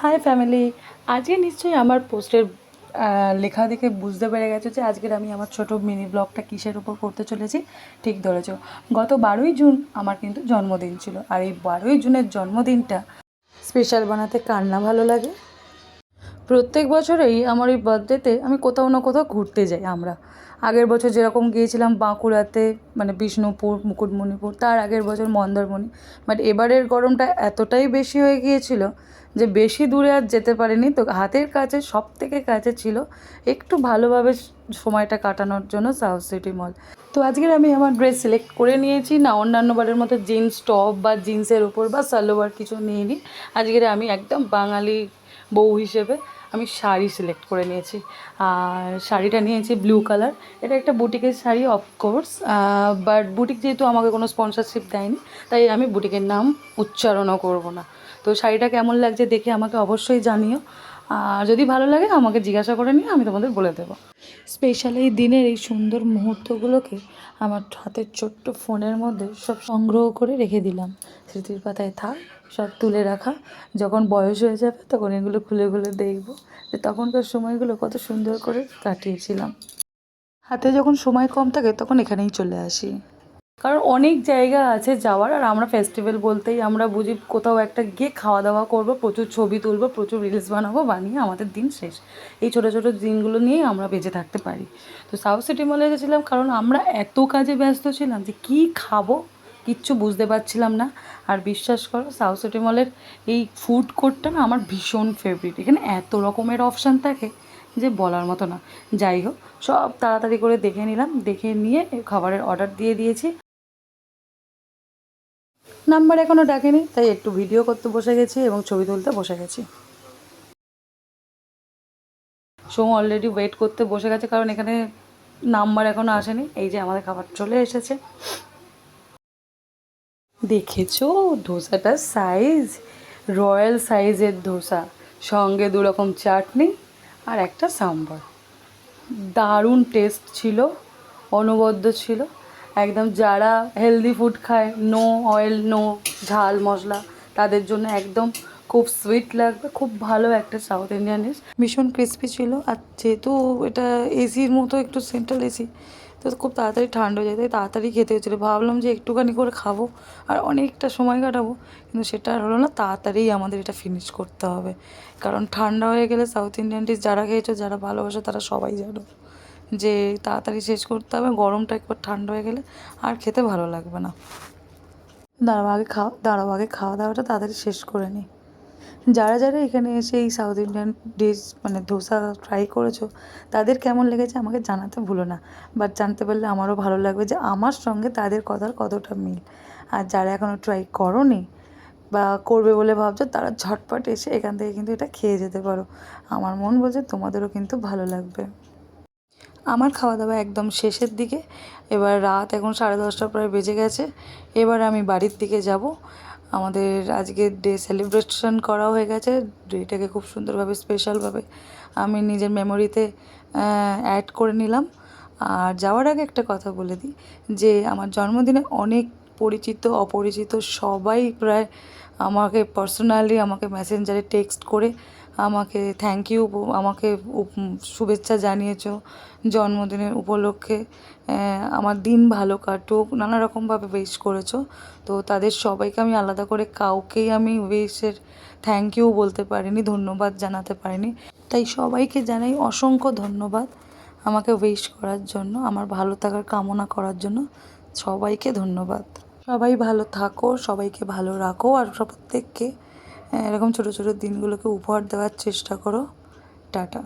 High family আজকে নিশ্চয়ই আমার পোস্টের লেখা দেখে বুঝতে পেরে গেছো যে আজকের আমি আমার ছোট মিনি ব্লগটা কিসের উপর করতে চলেছি? ঠিক ধরেছ। গত বারোই জুন আমার কিন্তু জন্মদিন ছিল। আর এই বারোই জুনের জন্মদিনটা স্পেশাল বানাতে কার না ভালো লাগে? প্রত্যেক বছরেই আমার এই বার্থডেতে আমি কোথাও না কোথাও ঘুরতে যাই আমরা। আগের বছর যেরকম গিয়েছিলাম বাঁকুড়াতে মানে বিষ্ণুপুর, মুকুটমণিপুর, তার আগের বছর মন্দারমণি। বাট এবারের গরমটা এতটাই বেশি হয়ে গিয়েছিল যে বেশি দূরে আর যেতে পারিনি। তো হাতের কাছে সব থেকে কাছে ছিল একটু ভালোভাবে সময়টা কাটানোর জন্য সাউথ সিটি মল তো আজকের আমি আমার ড্রেস সিলেক্ট করে নিয়েছি। না, অন্যান্য বারের মতো জিন্স টপ বা জিন্সের ওপর বা সালোয়ার কিছু নিয়ে নিই আজকের আমি একদম বাঙালি বউ হিসেবে আমি শাড়ি সিলেক্ট করে নিয়েছি। আর শাড়িটা নিয়েছি ব্লু কালার এটা একটা বুটিকের sari of course but boutique যেহেতু আমাকে কোনো স্পন্সরশিপ দেয়নি, তাই আমি বুটিকের নাম উচ্চারণও করব না। তো শাড়িটা কেমন লাগছে দেখে আমাকে অবশ্যই জানিও। আর যদি ভালো লাগে, আমাকে জিজ্ঞাসা করে নিয়ে আমি তোমাদের বলে দেবো। স্পেশাল এই দিনের এই সুন্দর মুহূর্তগুলোকে আমার হাতের ছোট্ট ফোনের মধ্যে সব সংগ্রহ করে রেখে দিলাম। স্মৃতির পাতায় থাক। সব তুলে রাখা। যখন বয়স হয়ে যাবে তখন এগুলো খুলে খুলে দেখব। যে তখনকার সময়গুলো কত সুন্দর করে কাটিয়েছিলাম। হাতে যখন সময় কম থাকে তখন এখানেই চলে আসি। কারণ অনেক জায়গা আছে যাওয়ার, আর আমরা ফেস্টিভ্যাল বলতেই আমরা বুঝি কোথাও একটা গিয়ে খাওয়া দাওয়া করব, প্রচুর ছবি তুলবো, প্রচুর রিলস বানাবো, বানিয়ে আমাদের দিন শেষ। এই ছোটো ছোটো দিনগুলো নিয়েই আমরা বেঁচে থাকতে পারি। তো সাউথ সিটি মলে গেছিলাম কারণ আমরা এত কাজে ব্যস্ত ছিলাম যে কী খাব কিচ্ছু বুঝতে পারছিলাম না। আর বিশ্বাস করো সাউথ মলের এই ফুড কোর্টটা না আমার ভীষণ ফেভারিট এখানে এত রকমের অপশান থাকে যে বলার মতো না। যাই হোক, সব তাড়াতাড়ি করে দেখে নিলাম, দেখে নিয়ে খাবারের অর্ডার দিয়ে দিয়েছি। নাম্বার এখনও ডাকেনি, তাই একটু ভিডিও করতে বসে গেছি এবং ছবি তুলতে বসে গেছি। সোম অলরেডি ওয়েট করতে বসে গেছে, কারণ এখানে নাম্বার এখনও আসেনি। এই যে আমাদের খাবার চলে এসেছে। দেখেছ? ধোসাটার সাইজ রয়্যাল সাইজের ধোসা। সঙ্গে দু রকম চাটনি আর একটা সাম্বার। দারুণ টেস্ট ছিল, অনবদ্য ছিল। একদম যারা হেলদি ফুড খায় নো অয়েল নো ঝাল মশলা, তাদের জন্য একদম খুব সুইট লাগবে, খুব ভালো একটা সাউথ ইন্ডিয়ান ডিশ ভীষণ ক্রিস্পি ছিল আর যেহেতু এটা এসির মতো একটু সেন্ট্রাল এসি তো খুব তাড়াতাড়ি ঠান্ডা হয়ে যায়, তাই তাড়াতাড়ি খেতে হচ্ছিল ভাবলাম যে একটুখানি করে খাব আর অনেকটা সময় কাটাবো, কিন্তু সেটা আর হলো না তাড়াতাড়ি আমাদের এটা ফিনিশ করতে হবে। কারণ ঠান্ডা হয়ে গেলে সাউথ ইন্ডিয়ান ডিশ যারা খেয়েছো, যারা ভালোবাসো, তারা সবাই জানো যে তাড়াতাড়ি শেষ করতে হবে, গরমটা একবার ঠান্ডা হয়ে গেলে আর খেতে ভালো লাগবে না। দাঁড়াও, আগে খাওয়া দাঁড়াও, আগে খাওয়া দাওয়াটা তাড়াতাড়ি শেষ করে নিই যারা যারা এখানে এসে এই সাউথ ইন্ডিয়ান ডিশ মানে ধোসা ট্রাই করেছ, তাদের কেমন লেগেছে আমাকে জানাতে ভুলো না। বাট জানতে পারলে আমারও ভালো লাগবে যে আমার সঙ্গে তাদের কথার কতটা মিল। আর যারা এখনও ট্রাই করনি বা করবে বলে ভাবছ, তারা ঝটপট এসে এখান থেকে কিন্তু এটা খেয়ে যেতে পারো। আমার মন বলছে তোমাদেরও কিন্তু ভালো লাগবে। আমার খাওয়া দাওয়া একদম শেষের দিকে। এবার রাত এখন সাড়ে দশটা প্রায় বেজে গেছে। এবার আমি বাড়ির দিকে যাব। আমাদের আজকে ডে সেলিব্রেশন করাও হয়ে গেছে। ডেটাকে খুব সুন্দরভাবে স্পেশালভাবে আমি নিজের মেমোরিতে অ্যাড করে নিলাম। আর যাওয়ার আগে একটা কথা বলে দিই, যে আমার জন্মদিনে অনেক পরিচিত, অপরিচিত সবাই প্রায় আমাকে পার্সোনালি আমাকে মেসেঞ্জারে টেক্সট করে আমাকে থ্যাংক ইউ আমাকে শুভেচ্ছা জানিয়েছো জন্মদিনের উপলক্ষে। আমার দিন ভালো কাটুক, নানা রকমভাবে উইশ করেছ। তো তাদের সবাইকে আমি আলাদা করে কাউকেই আমি উইশের থ্যাংক ইউ বলতে পারিনি, ধন্যবাদ জানাতে পারিনি। তাই সবাইকে জানাই অসংখ্য ধন্যবাদ আমাকে উইশ করার জন্য, আমার ভালো থাকার কামনা করার জন্য। সবাইকে ধন্যবাদ। সবাই ভালো থাকো, সবাইকে ভালো রাখো, আর প্রত্যেককে এরকম ছোটো ছোটো দিনগুলোকে উপহার দেওয়ার চেষ্টা করো। টাটা।